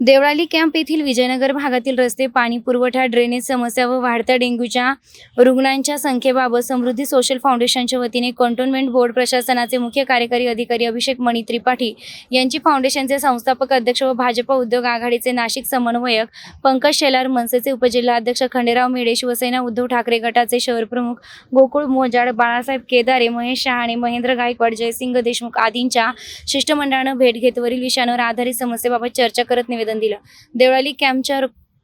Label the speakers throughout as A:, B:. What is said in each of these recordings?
A: Deolali camp येथील विजयनगर भागातील रस्ते पाणी पुरवठा ड्रेनेज समस्या व वाढत्या डेंग्यूच्या रुग्णांच्या संख्येबाबत समृद्धी सोशल फाउंडेशनच्या वतीने कंटोन्मेंट बोर्ड प्रशासनाचे मुख्य कार्यकारी अधिकारी अभिषेक मणी त्रिपाठी यांची फाउंडेशनचे संस्थापक अध्यक्ष व भाजप उद्योग आघाडीचे नाशिक समन्वयक पंकज शेलार मनसेचे उपजिल्हाध्यक्ष खंडेराव मेढे शिवसेना उद्धव ठाकरे गटाचे शहर प्रमुख गोकुळ मोजाड बाळासाहेब केदारे महेश शहाणे महेंद्र गायकवाड जयसिंग देशमुख आदींच्या शिष्टमंडळानं भेट घेत वरील विषयांवर आधारित समस्येबाबत चर्चा करत निवेदन दिलं. देवळाली कॅम्पच्या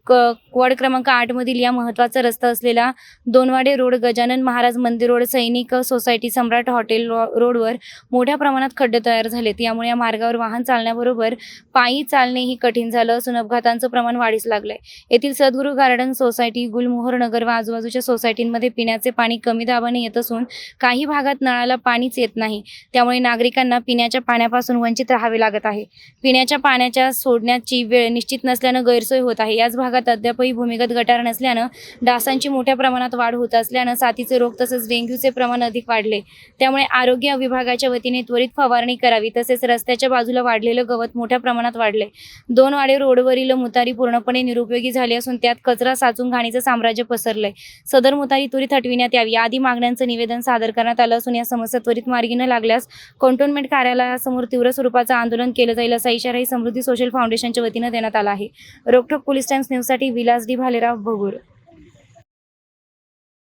A: क वॉर्ड क्रमांक आठमधील या महत्त्वाचा रस्ता असलेला दोनवाडे रोड गजानन महाराज मंदिर रोड सैनिक सोसायटी सम्राट हॉटेल रोडवर मोठ्या प्रमाणात खड्डे तयार झालेत. यामुळे या मार्गावर वाहन चालण्याबरोबर पायी चालणेही कठीण झालं असून अपघातांचं प्रमाण वाढीस लागलंय. येथील सद्गुरू गार्डन सोसायटी गुलमोहर नगर व आजूबाजूच्या सोसायटींमध्ये पिण्याचे पाणी कमी दाबाने येत असून काही भागात नळाला पाणीच येत नाही. त्यामुळे नागरिकांना पिण्याच्या पाण्यापासून वंचित राहावे लागत आहे. पिण्याच्या पाण्याच्या सोडण्याची वेळ निश्चित नसल्यानं गैरसोय होत आहे. याच भागात अद्यापही भूमिगत गटार नसल्यानं डासांची मोठ्या प्रमाणात वाढ होत असल्यानं साथीचे रोग तसेच डेंग्यूचे प्रमाण अधिक वाढले. त्यामुळे आरोग्य विभागाच्या वतीने त्वरित फवारणी करावी. तसेच रस्त्याच्या बाजूला वाढलेलं गवत मोठ्या प्रमाणात वाढले. दोन वाडे रोडवरील मुतारी पूर्णपणे निरुपयोगी झाली असून त्यात कचरा साचून घाणीचं साम्राज्य पसरलंय. सदर मुतारी त्वरित हटविण्यात यावी. आदी मागण्यांचं निवेदन सादर करण्यात आलं असून या समस्या त्वरित मार्गी न लागल्यास कॉन्टोनमेंट कार्यालयासमोर तीव्र स्वरूपाचं आंदोलन केलं जाईल असा इशाराही समृद्धी सोशल फाउंडेशनच्या वतीनं देण्यात आला आहे. रोखोक पोलीस टाइम्स न्यूजसाठी विलास डी भालेराव भगूर.